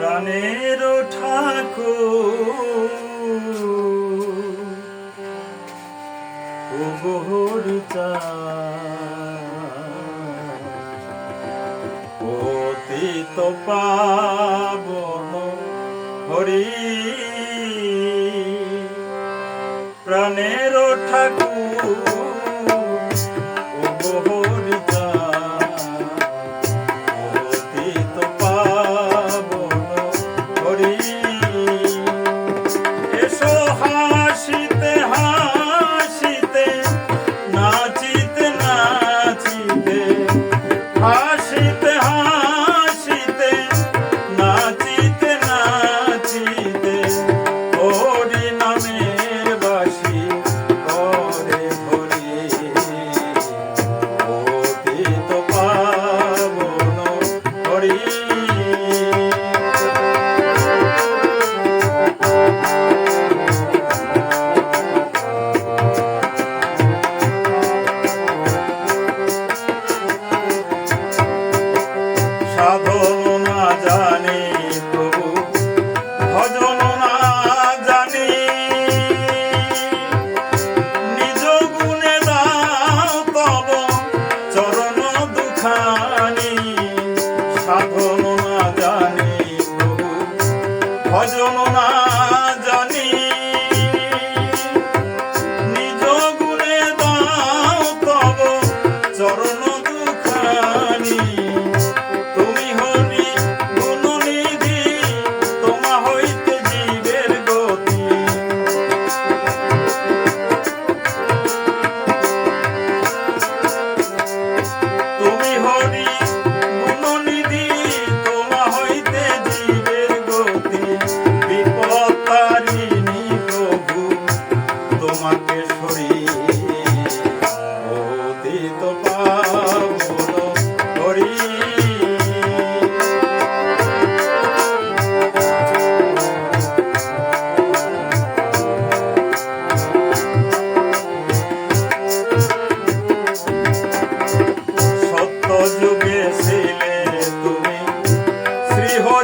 প্রাণের ঠাকুর অতীত পাবন হরি প্রাণের ঠাকুর। ভজন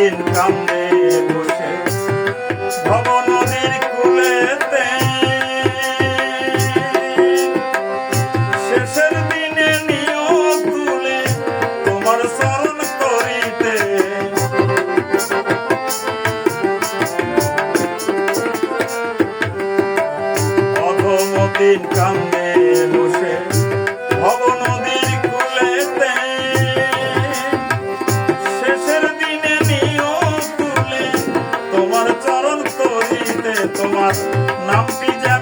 বাড়ির সামনে বসে não pedir